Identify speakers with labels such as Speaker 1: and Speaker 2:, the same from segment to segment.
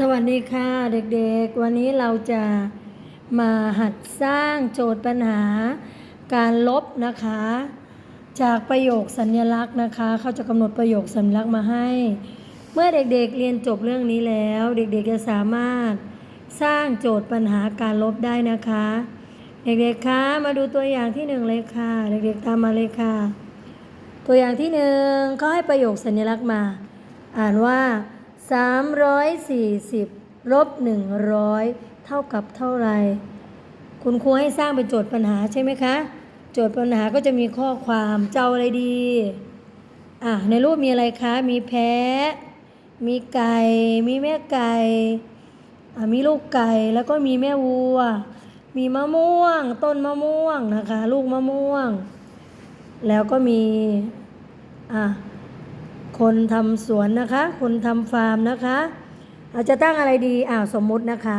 Speaker 1: สวัสดีค่ะเด็กๆ วันนี้เราจะมาหัดสร้างโจทย์ปัญหาการลบนะคะ จากประโยคสัญลักษณ์นะคะ เขาจะกำหนดประโยคสัญลักษณ์มาให้ เมื่อเด็กๆเรียนจบเรื่องนี้แล้ว เด็กๆจะสามารถสร้างโจทย์ปัญหาการลบได้นะคะ เด็กๆคะมาดูตัวอย่างที่หนึ่งเลยค่ะ เด็กๆตามมาเลยค่ะ ตัวอย่างที่หนึ่งเขาให้ประโยคสัญลักษณ์มา อ่านว่า 340ลบ100 เท่ากับเท่าไร คุณครูให้สร้างเป็นโจทย์ปัญหาใช่ไหมคะ โจทย์ปัญหาก็จะมีข้อความเจ้าอะไรดี อะ ในรูปมีอะไรคะ มีแพะ มีไก่ มีแม่ไก่ อะ มีลูกไก่ แล้วก็มีแม่วัว มีมะม่วง ต้นมะม่วงนะคะ ลูกมะม่วง แล้วก็มี อะ คนทำสวนนะคะ คนทำฟาร์มนะคะเราจะตั้งอะไรดีอ้าวสมมุตินะคะ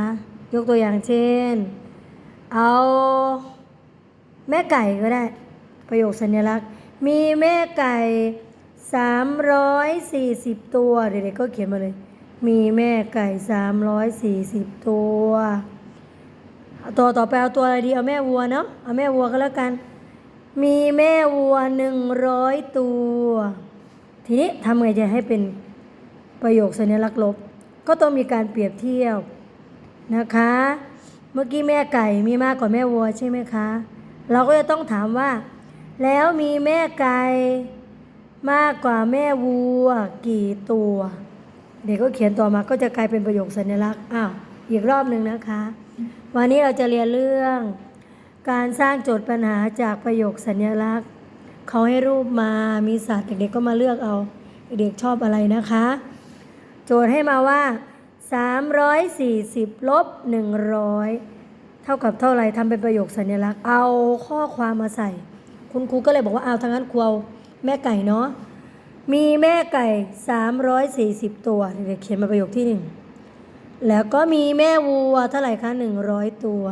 Speaker 1: ยกตัวอย่างเช่น เอาแม่ไก่ก็ได้ ประโยคสัญลักษณ์ มีแม่ไก่ 340 ตัว เด็กๆก็เขียนมาเลย มีแม่ไก่ 340 ตัว ตัวต่อไปเอาตัวอะไรดี เอาแม่วัวเนาะ เอาแม่วัวก็แล้วกัน มีแม่วัว 100 ตัว ทีนี้ทำไงจะให้เป็นประโยคสัญลักษณ์ลบ ก็ต้องมีการเปรียบเทียบนะคะ เมื่อกี้แม่ไก่มีมากกว่าแม่วัวใช่ไหมคะ เราก็จะต้องถามว่า แล้วมีแม่ไก่มากกว่าแม่วัวกี่ตัว เด็กก็เขียนต่อมาก็จะกลายเป็นประโยคสัญลักษณ์อ้าวอีกรอบหนึ่งนะคะ วันนี้เราจะเรียนเรื่อง การสร้างโจทย์ปัญหาจากประโยคสัญลักษณ์ เขาให้รูปมามีสัตว์เด็กๆก็มาเลือกเอา เด็กชอบอะไรนะคะ โจทย์ให้มาว่า 340 ลบ 100 เท่ากับเท่าไหร่ทำเป็นประโยคสัญลักษณ์ เอาข้อความมาใส่ คุณครูก็เลยบอกว่าเอาทางนั้นครูเอาแม่ไก่เนาะมีแม่ไก่ 340 ตัวเด็กๆเขียนมาประโยคที่หนึ่งแล้วก็มีแม่วัวเท่าไหร่คะ100 ตัว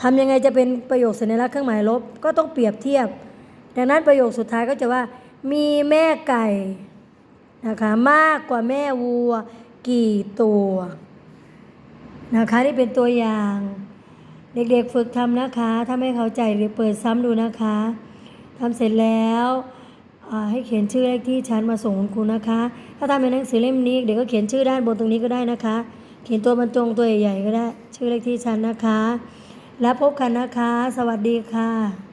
Speaker 1: ทำยังไงจะเป็นประโยคสัญลักษณ์เครื่องหมายลบก็ต้องเปรียบเทียบ ดังนั้นประโยคสุดท้ายก็จะว่า มีแม่ไก่นะคะมากกว่าแม่วัว กี่ตัวนะคะนี่เป็นตัวอย่าง เด็กๆฝึกทำนะคะ ถ้าไม่เข้าใจหรือเปิดซ้ำดูนะคะทำเสร็จแล้วให้เขียนชื่อเลขที่ชั้นมาส่งคุณครูนะคะ ถ้าทำเป็นหนังสือเล่มนี้ เด็กก็เขียนชื่อด้านบนตรงนี้ก็ได้นะคะ เขียนตัวบรรจงตัวใหญ่ๆก็ได้ ชื่อเลขที่ชั้นนะคะ แล้วพบกันนะคะ สวัสดีค่ะ